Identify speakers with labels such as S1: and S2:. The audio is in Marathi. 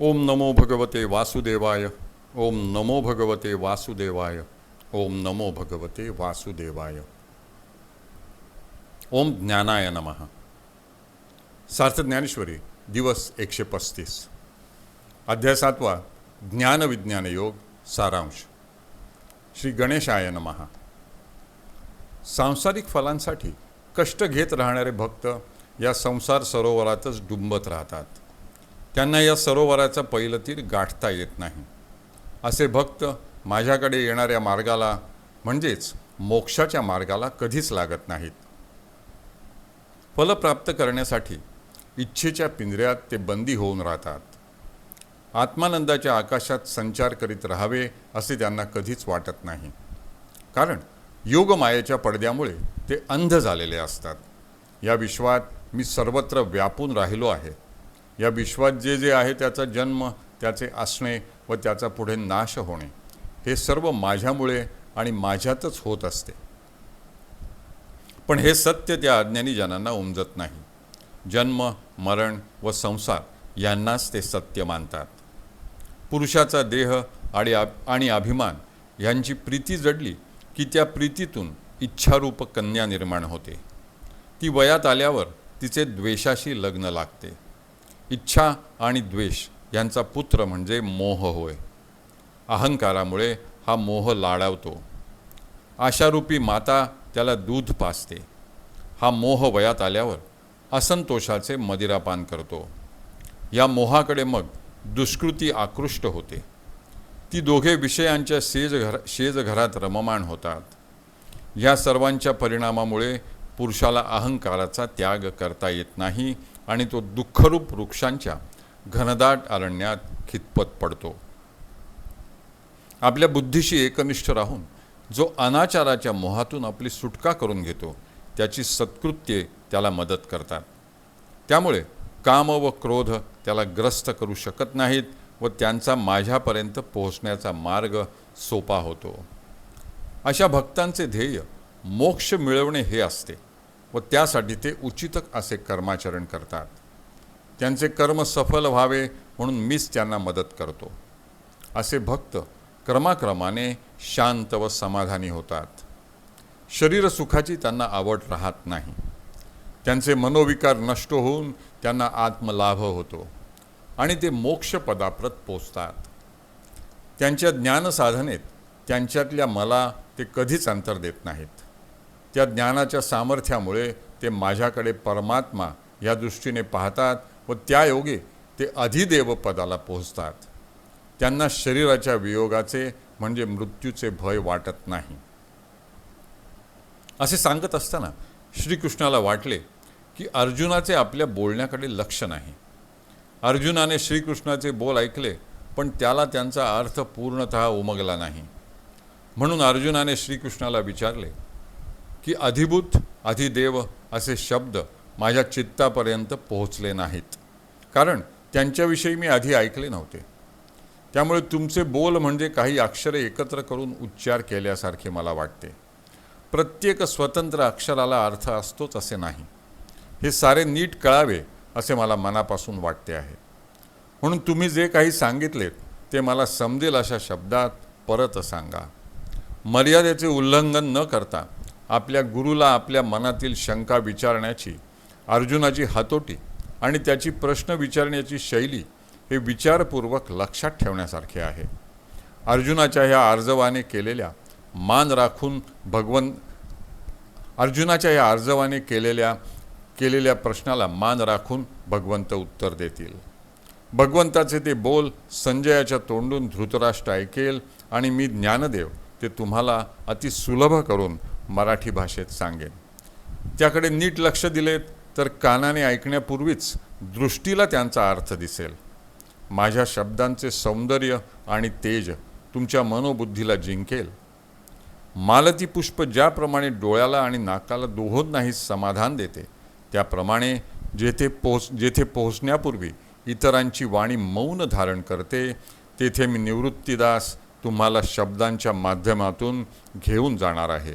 S1: ओम नमो भगवते वासुदेवाय ओम नमो भगवते वासुदेवाय ओम नमो भगवते वासुदेवाय। ओम ज्ञानाय नमः। सार्थ ज्ञानेश्वरी दिवस एकशे पस्तीस। अध्याय सातवा ज्ञानविज्ञान योग सारांश। श्री गणेशाय नमः। सांसारिक फलांसाठी कष्ट घेत राहणारे भक्त या संसार सरोवरातच डुंबत राहतात. त्यांना या सरोवराचा पहिलं तीर गाठता येत नाही. असे भक्त माझ्याकडे येणाऱ्या मार्गाला म्हणजेच मोक्षाच्या मार्गाला कधीच लागत नाहीत. फल प्राप्त करण्यासाठी इच्छेच्या पिंजऱ्यात ते बंदी होऊन राहतात. आत्मानंदाच्या आकाशात संचार करीत राहावे असे त्यांना कधीच वाटत नाही. कारण योगमायेच्या पडद्यामुळे ते अंध झालेले असतात. या विश्वात मी सर्वत्र व्यापून राहिलो आहे. या विश्वात जे जे आहे त्याचा जन्म त्याचे असणे व त्याचा पुढे नाश होणे हे सर्व माझ्यामुळे आणि माझ्यातच होत असते. पण हे सत्य त्या अज्ञानी जनांना उमजत नाही. जन्म मरण व संसार यांनाच ते सत्य मानतात. पुरुषाचा देह आणि आणि अभिमान यांची प्रीती जडली की त्या प्रीतीतून इच्छारूप कन्या निर्माण होते. ती वयात आल्यावर तिचे द्वेषाशी लग्न लागते. इच्छा आणि द्वेष यांचा पुत्र म्हणजे मोह होय. अहंकारामुळे हा मोह लाडावतो. आशारूपी माता त्याला दूध पाजते. हा मोह वयात आल्यावर असंतोषाचे मदिरापान करतो. या मोहाकडे मग दुष्कृती आकृष्ट होते. ती दोघे विषयांच्या शेज घर शेजघरात रममाण होतात. या सर्वांच्या परिणामामुळे पुरुषाला अहंकाराचा त्याग करता येत नाही आणि तो दुःखरूप वृक्षांच्या घनदाट अरण्यात खितपत पडतो. आपल्या बुद्धीशी एकनिष्ठ राहून जो अनाचाराच्या मोहातून आपली सुटका करून घेतो त्याची सत्कृत्ये त्याला मदत करतात. त्यामुळे काम व क्रोध त्याला ग्रस्त करू शकत नाहीत व त्यांचा माझ्यापर्यंत पोहोचण्याचा मार्ग सोपा होतो. अशा भक्तांचे ध्येय मोक्ष मिळवणे हे असते. व त्यासाठी ते उचित असे कर्माचरण करतात. त्यांचे कर्म सफल व्हावे म्हणून मीच त्यांना मदत करतो. असे भक्त क्रमाक्रमाने शांत व समाधानी होतात. शरीर सुखाची त्यांना आवड राहत नाही. त्यांचे मनोविकार नष्ट होऊन त्यांना आत्मलाभ होतो आणि ते मोक्षपदाप्रत पोचतात. त्यांच्या ज्ञानसाधनेत त्यांच्यातल्या मला ते कधीच अंतर देत नाहीत. त्या ज्ञानाच्या सामर्थ्यामुळे ते माझ्याकडे परमात्मा या दृष्टीने पाहतात व त्यायोगे ते अधिदेव पदाला पोहोचतात. त्यांना शरीराच्या वियोगाचे म्हणजे मृत्यूचे भय वाटत नाही. असे सांगत असताना श्रीकृष्णाला वाटले की अर्जुनाचे आपल्या बोलण्याकडे लक्ष नाही. अर्जुनाने श्रीकृष्णाचे बोल ऐकले पण त्याला त्यांचा अर्थ पूर्णत उमगला नाही. म्हणून अर्जुनाने श्रीकृष्णाला विचारले की अधिभूत अधिदेव असे शब्द माझ्या चित्तापर्यंत पोहोचले नाहीत. कारण त्यांच्याविषयी मी आधी ऐकले नव्हते. त्यामुळे तुमचे बोल म्हणजे काही अक्षरे एकत्र करून उच्चार केल्यासारखे मला वाटते. प्रत्येक स्वतंत्र अक्षराला अर्थ असतोच असे नाही. हे सारे नीट कळावे असे मला मनापासून वाटते आहे. म्हणून तुम्ही जे काही सांगितलेत ते मला समजेल अशा शब्दात परत सांगा. मर्यादेचे उल्लंघन न करता आपल्या गुरुला आपल्या मनातील शंका विचारण्याची अर्जुनाची हातोटी आणि त्याची प्रश्न विचारण्याची शैली हे विचारपूर्वक लक्षात ठेवण्यासारखे आहे. अर्जुनाच्या ह्या आर्जवाने केलेल्या मान राखून भगवन अर्जुनाच्या या अर्जवाने केलेल्या केलेल्या प्रश्नाला मान राखून भगवंत उत्तर देतील. भगवंताचे ते बोल संजयाच्या तोंडून धृतराष्ट्र ऐकेल आणि मी ज्ञानदेव ते तुम्हाला अतिसुलभ करून मराठी भाषेत सांगेन. त्याकडे नीट लक्ष दिलेत तर कानाने ऐकण्यापूर्वीच दृष्टीला त्यांचा अर्थ दिसेल. माझ्या शब्दांचे सौंदर्य आणि तेज तुमच्या मनोबुद्धीला जिंकेल. मालती पुष्प ज्याप्रमाणे डोळ्याला आणि नाकाला दोहोंनाही समाधान देते त्याप्रमाणे जेथे पोहोच जेथे पोहोचण्यापूर्वी इतरांची वाणी मौन धारण करते तेथे मी निवृत्तीदास तुम्हाला शब्दांच्या माध्यमातून घेऊन जाणार आहे.